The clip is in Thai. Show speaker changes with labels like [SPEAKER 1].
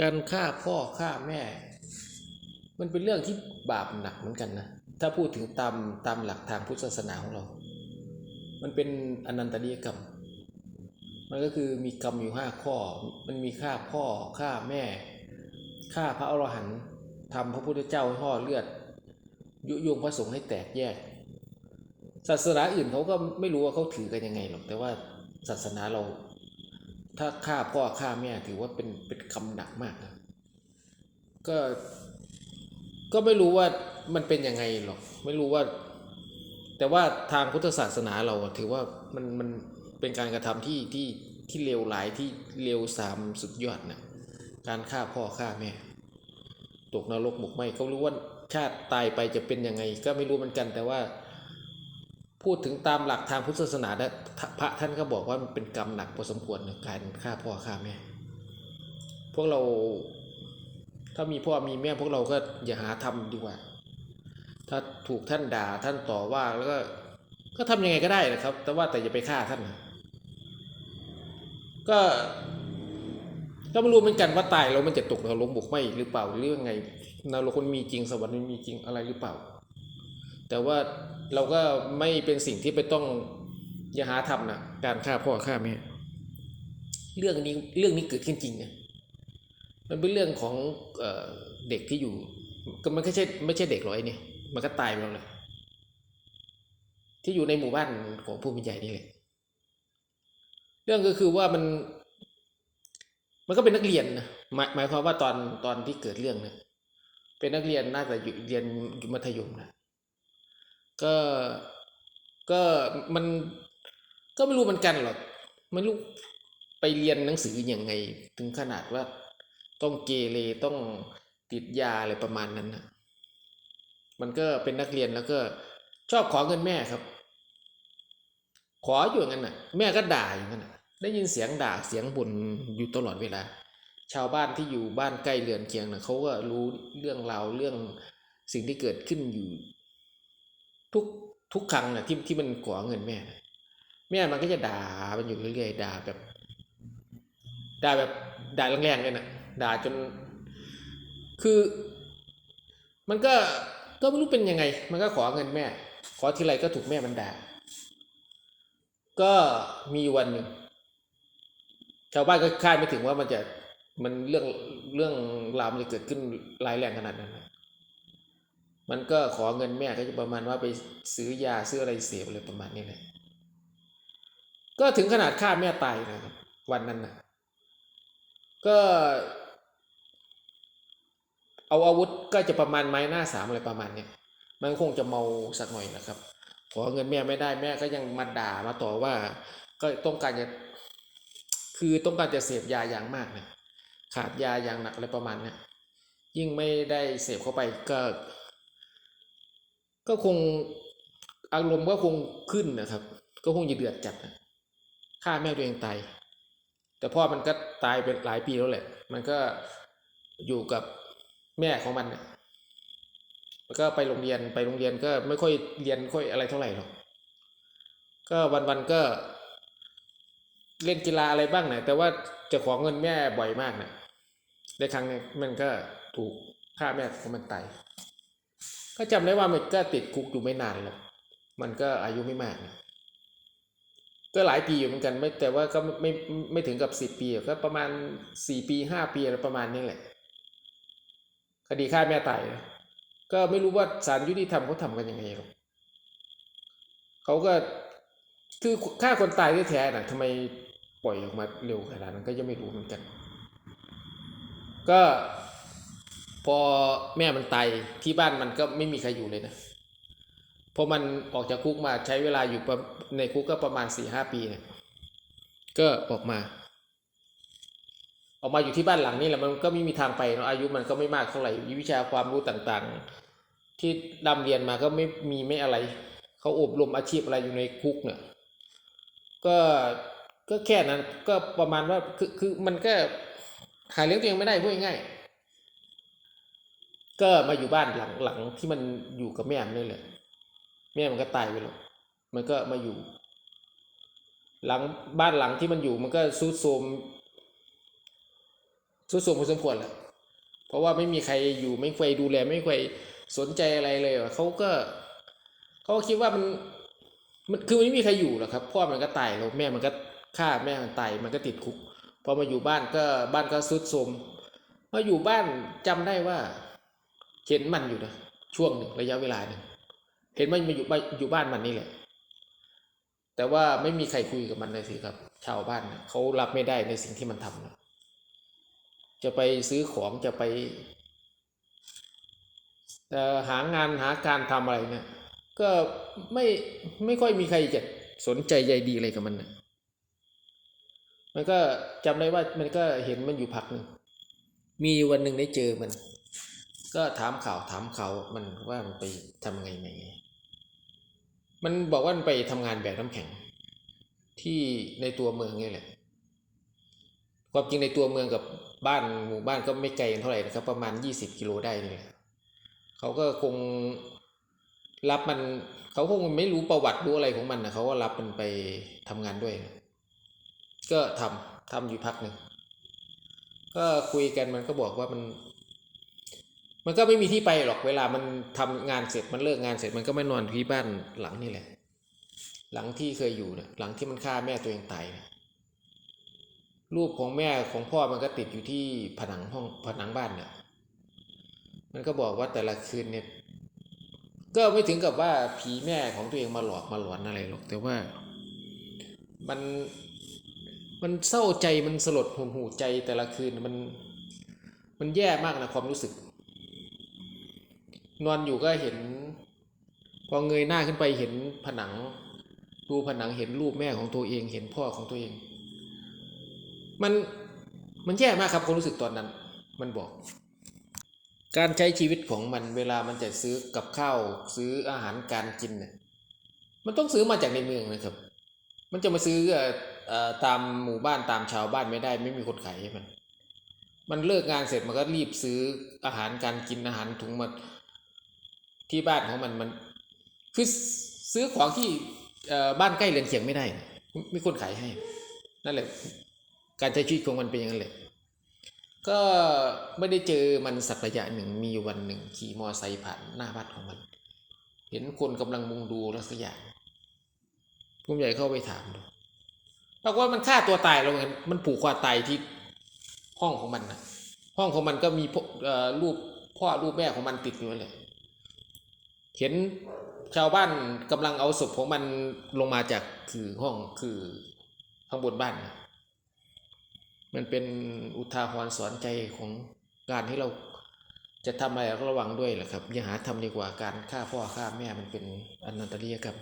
[SPEAKER 1] การฆ่าพ่อฆ่าแม่ มันเป็นเรื่องที่บาปหนักเหมือนกันนะ ถ้าพูดถึงตามตามหลักทางพุทธศาสนาของเรา มันเป็นอนันตริยกรรม มันก็คือมีกรรมอยู่ห้าข้อ มันมีฆ่าพ่อฆ่าแม่ฆ่าพระอรหันต์ทำพระพุทธเจ้าให้ห่อเลือด ยุยงพระสงฆ์ให้แตกแยก ศาสนาอื่นเขาก็ไม่รู้ว่าเขาถือกันยังไงหรอก แต่ว่าศาสนาเรา ถ้าฆ่าพ่อฆ่าแม่ถือว่าเป็นเป็นคำหนักมากนะก็ก็ไม่รู้ว่ามันเป็นยังไงหรอก ไม่รู้ว่า แต่ว่าทางพุทธศาสนาเราถือว่ามันมันเป็นการกระทำที่ที่ที่เลวร้ายที่เลวสามสุดยอดนะการฆ่าพ่อฆ่าแม่ตกนรกหมกไหมเขารู้ว่าชาติตายไปจะเป็นยังไง ก็ไม่รู้เหมือนกัน แต่ว่า พูดถึงตามหลักทางพุทธศาสนานะพระท่านก็บอกว่ามันเป็นกรรมหนักพอสมควรในการฆ่าพ่อฆ่าแม่ พวกเราถ้ามีพ่อมีแม่พวกเราก็อย่าหาทำดีกว่า ถ้าถูกท่านด่าท่านต่อว่าแล้วก็ก็ทำยังไงก็ได้นะครับ แต่ว่าแต่อย่าไปฆ่าท่านนะก็ก็ไม่รู้เหมือนกันว่าตายแล้วมันจะตกนรกบุกไหมหรือเปล่าหรือยังไงนรกมันมีจริงสวรรค์มันมีจริงอะไรหรือเปล่า แต่ว่าเราก็ไม่เป็นสิ่งที่ไปต้องอย่าหาทำนะการฆ่าพ่อฆ่าแม่เรื่องนี้เรื่องนี้เกิดขึ้นจริงนะมันเป็นเรื่องของเอเด็กที่อยู่ก็มันไม่ใช่ไม่ใช่เด็กหรอกไอ้นี่มันก็ตายไปแล้วแหละที่อยู่ในหมู่บ้านของผู้มีใหญ่นี่แหละเรื่องก็คือว่ามัน มันก็เป็นนักเรียนนะหมายหมายความว่าตอนตอนที่เกิดเรื่องเนี่ยเป็นนักเรียนน่าจะอยู่เรียนมัธยมนะ ก็ก็มันก็ไม่รู้เหมือนกันหรอกไม่รู้ไปเรียนหนังสืออยังไง ถึงขนาดว่าต้องเกเรต้องติดยาอะไรประมาณนั้นนะมันก็เป็นนักเรียนแล้วก็ชอบขอเงินแม่ครับ ขออยู่งั้นน่ะ แม่ก็ด่าอยู่งนั้นน่ะ ได้ยินเสียงด่าเสียงบ่นอยู่ตลอดเวลา ชาวบ้านที่อยู่บ้านใกล้เรือนเคียงน่ะเขาก็รู้เรื่องราวเรื่องสิ่งที่เกิดขึ้นอยู่ ทุกทุกครั้งนะที่ที่มันขอเงินแม่นะแม่มันก็จะด่ามันอยู่เรื่อยๆด่าแบบด่าแบบด่าแรงๆเลยนะด่าจน คือ มันก็ก็ไม่รู้เป็นยังไง มันก็ขอเงินแม่ ขอทีไรก็ถูกแม่มันด่า ก็มีวันหนึ่งชาวบ้านก็คาดไม่ถึงว่ามันจะมันเรื่องเรื่องราวมันจะเกิดขึ้นร้ายแรงขนาดนั้น มันก็ขอเงินแม่ก็จะประมาณว่าไปซื้อยาซื้ออะไรเสพอะไรประมาณนี้แหละก็ถึงขนาดฆ่าแม่ตายนะครับ วันนั้นนะก็เอาอาวุธก็จะประมาณไม้หน้าสามอะไรประมาณเนี้ยมันคงจะเมาสักหน่อยนะครับ ขอเงินแม่ไม่ได้แม่ก็ยังมาด่ามาต่อว่า ก็ต้องการจะคือต้องการจะเสพยาอย่างมากนะขาดยาอย่างหนักอะไรประมาณเนี้ยยิ่งไม่ได้เสพเข้าไปก็ ก็คงอารมณ์ก็คงขึ้นนะครับ ก็คงจะเดือดจัดฆ่าแม่ตัวเองตายแต่พ่อมันก็ตายเป็นหลายปีแล้วแหละ มันก็อยู่กับแม่ของมันมันก็ไปโรงเรียนไปโรงเรียนก็ไม่ค่อยเรียนค่อยอะไรเท่าไหร่หรอกก็วันๆก็เล่นกีฬาอะไรบ้างนะแต่ว่าจะขอเงินแม่บ่อยมากนะในครั้งนึงมันก็ถูกฆ่าแม่ของมันตาย ก็จำได้ว่ามันก็ติดคุกอยู่ไม่นานหรอกมันก็อายุไม่มากนะก็หลายปีอยู่เหมือนกันไม่แต่ว่าก็ไม่ไม่ไม่ถึงกับสิบปีกก็ประมาณสี่ปีห้าปีอะไรประมาณนี้แหละ คดีฆ่าแม่ตายนะก็ไม่รู้ว่าศาลยุติธรรมเขาทำกันยังไงหรอกเขาก็คือฆ่าคนตายแท้ๆนะทำไมปล่อยออกมาเร็วขนาดนั้นก็ยังไม่รู้เหมือนกัน ก็ พอแม่มันตายที่บ้านมันก็ไม่มีใครอยู่เลยนะพอมันออกจากคุกมาใช้เวลาอยู่ในคุกก็ประมาณสี่ห้าปีเนี่ยก็ออกมา ออกมาอยู่ที่บ้านหลังนี้แหละมันก็ไม่มีทางไปเนาะอายุมันก็ไม่มากเท่าไหร่วิชาความรู้ต่างๆ ที่ดำเรียนมาก็ไม่มีไม่อะไรเขาอบรมอาชีพอะไรอยู่ในคุกเนี่ยก็ก็แค่นั้นก็ประมาณว่าคือคือมันก็หาเลี้ยงตัวเองไม่ได้พูดง่ายๆ ก็มาอยู่บ้านหลังหลังที่มันอยู่กับแม่มันนี่แหละแม่มันก็ตายไปแล้วมันก็มาอยู่ หลังบ้านหลังที่มันอยู่มันก็ซุดโทมสุดโทมพอสมควรแหล้วเพราะว่าไม่มีใครอยู่ไม่มีใครดูแล ไม่มีใครสนใจอะไรเลยเขาก็เขาก็คิดว่ามันมันคือมันไม่มีใครอยู่หรอกครับพ่อมันก็ตายแล้วแม่มันก็ฆ่าแม่มันตายมันก็ติดคุกพอมาอยู่บ้านก็บ้านก็สุดโทมมาอยู่บ้านจำได้ว่า เห็นมันอยู่นะช่วงหนึ่งระยะเวลาหนึ่งเห็นมันมาอยู่บ้านอยู่บ้านมันนี่แหละ แต่ว่าไม่มีใครคุยกับมันเลยสิครับ ชาวบ้านนะเขารับไม่ได้ในสิ่งที่มันทำนะจะไปซื้อของจะไปหางานหาการทำอะไรเนี่ยก็ไม่ไม่ค่อยมีใครจะสนใจใยดีอะไรกับมันนะมันก็จำได้ว่ามันก็เห็นมันอยู่พักหนึ่งมีวันหนึ่งได้เจอมัน ก็ถามข่าวถามเขามันว่ามันไปทำไงไงมันบอกว่ามันไปทำงานแบกน้ำแข็ง ที่ในตัวเมืองนี่แหละความจริงในตัวเมืองกับบ้านหมู่บ้านก็ไม่ไกลกันเท่าไหร่นะครับ ประมาณยี่สิบกิโลได้นี่แหละเขาก็คงรับมันเขาคงไม่รู้ประวัติรู้อะไรของมันนะเขาก็รับมันไปทำงานด้วยนะก็ทำทำอยู่พักหนึ่งก็คุยกันมันก็บอกว่ามัน มันก็ไม่มีที่ไปหรอกเวลามันทำงานเสร็จมันเลิกงานเสร็จมันก็ไม่นอนที่บ้านหลังนี่แหละ หลังที่เคยอยู่นะหลังที่มันฆ่าแม่ตัวเองตายนะรูปของแม่ของพ่อมันก็ติดอยู่ที่ผนังห้องผนังบ้านเนี่ยมันก็บอกว่าแต่ละคืนเนี่ยก็ไม่ถึงกับว่าผีแม่ของตัวเองมาหลอกมาหลอนอะไรหรอก แต่ว่ามันมันเศร้าใจมันสลดหูหูใจแต่ละคืนมันมันแย่มากนะความรู้สึก นอนอยู่ก็เห็น พอเงยหน้าขึ้นไปเห็นผนัง ดูผนังเห็นรูปแม่ของตัวเอง เห็นพ่อของตัวเอง มันมันแย่มากครับความรู้สึกตอนนั้น มันบอก การใช้ชีวิตของมันเวลามันจะซื้อกับข้าวซื้ออาหารการกินเนี่ยมันต้องซื้อมาจากในเมืองนะครับ มันจะมาซื้ออตามหมู่บ้านตามชาวบ้านไม่ได้ ไม่มีคนขายให้มัน มันเลิกงานเสร็จมันก็รีบซื้ออาหารการกินอาหารถุงมา ที่บ้านของมันมันคือซื้อของที่บ้านใกล้เรือนเคียงไม่ได้ไม่มีคนขายให้ นั่นแหละ การใช้ชีวิตของมันเป็นอย่างนั้นแหละก็ไม่ได้เจอมันสักระยะหนึ่งมีวันหนึ่ง ขี่มอไซค์ผ่านหน้าบ้านของมัน เห็นคนกำลังมุงดูลักอย่างผมใหญ่เข้าไปถามดูปรากฏว่ามันฆ่าตัวตายแล้วเหมือนกันมันผูกคอตายที่ห้องของมันนะห้องของมันก็มีรูปพ่อรูปแม่ของมันติดอยู่นั่นแหละ เห็นชาวบ้านกำลังเอาศพของมันลงมาจากคือห้องคือข้างบนบ้าน มันเป็นอุทาหรณ์สอนใจของการที่เราจะทำอะไรก็ระวังด้วยแหละครับ อย่าหาทำดีกว่าการฆ่าพ่อฆ่าแม่มันเป็นอนันตริยกรรม